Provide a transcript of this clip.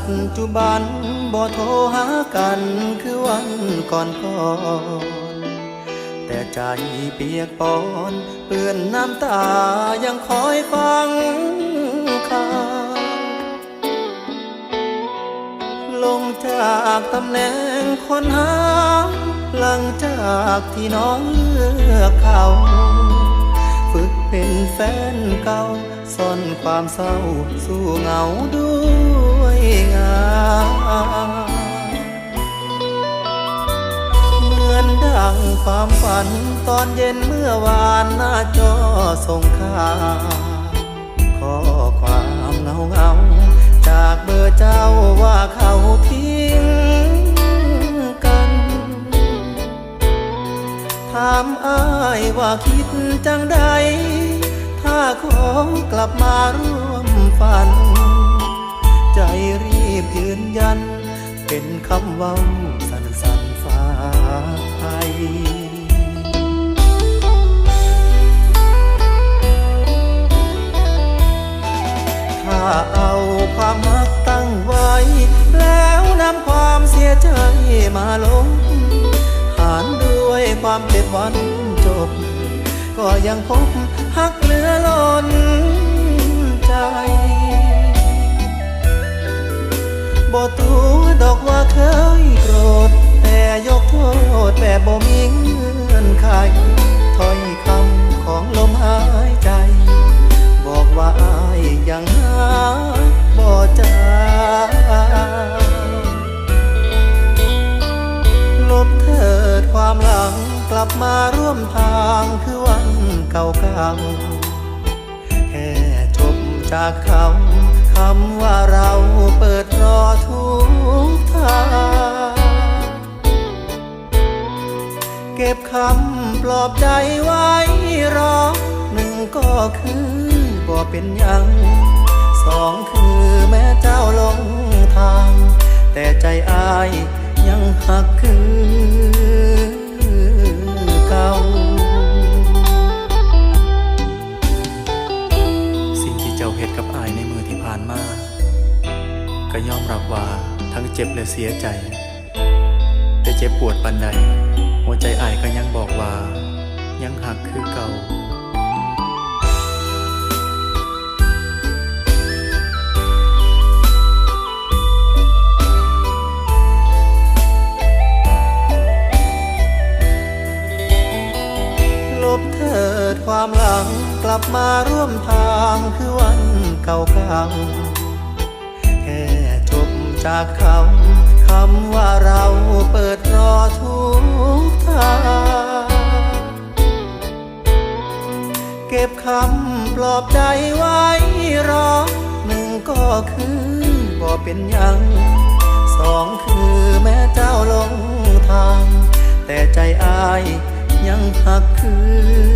จจุบันบ่โทรหากันคือวันก่อนก่อนแต่ใจเปียกปอนเปื้อนน้ำตายังคอยฟังข่าวลงจากตำแหน่งคนหาหลังจากที่น้องเลือกเขาฝึกเป็นแฟนเก่าซ่อนความเศร้าสู้เหงาด้วย งานเหมือนดังความฝันตอนเย็นเมื่อวานหน้าจอส่งข่าวข้อความเงาเงาๆจากเบอร์เจ้าว่าเขาทิ้งกัน ถามอ้ายว่าคิดจังใด ถ้าขอกลับมาร่วมฝัน ใจรีบยืนยัน เป็นคำเว้าสันสันฟ้าไทยถ้าเอาความมักตั้งไว้ แล้วนำความเสียใจมาลง หารด้วยความเจ็บวันจบ ก็ยังพบหักเหลือล้นใจ บ่ตัวดอกว่าเคยโกรธ แต่ยกโทษแบบบ่มีเงื่อนไขถ้อยคำของลมหายใจ บอกว่าอายยังหาบ่เจาลบเถิดความหลังกลับมาร่วมทางคือวันเก่าๆแค่จบจากคำคำว่าเรา อบใจไว้รอหนึ่งก็คือบ่เป็นยัง สองคือแม้เจ้าลงทาง แต่ใจอายยังหักคือเก่าสิ่งที่เจ้าเฮ็ดกับอายในมือที่ผ่านมา ก็ยอมรับว่าทั้งเจ็บและเสียใจ แต่เจ็บปวดปันใดหัวใจอายก็ยังบอกว่า ยังหักคือเก่าลบเถิดความหลังกลับมาร่วมทางคือวันเก่าๆแค่จบจากคำคำ ปลอบใจไว้รอหนึ่งก็คือบ่เป็นยังสองคือแม่เจ้าลงทาง แต่ใจอายยังหักคือ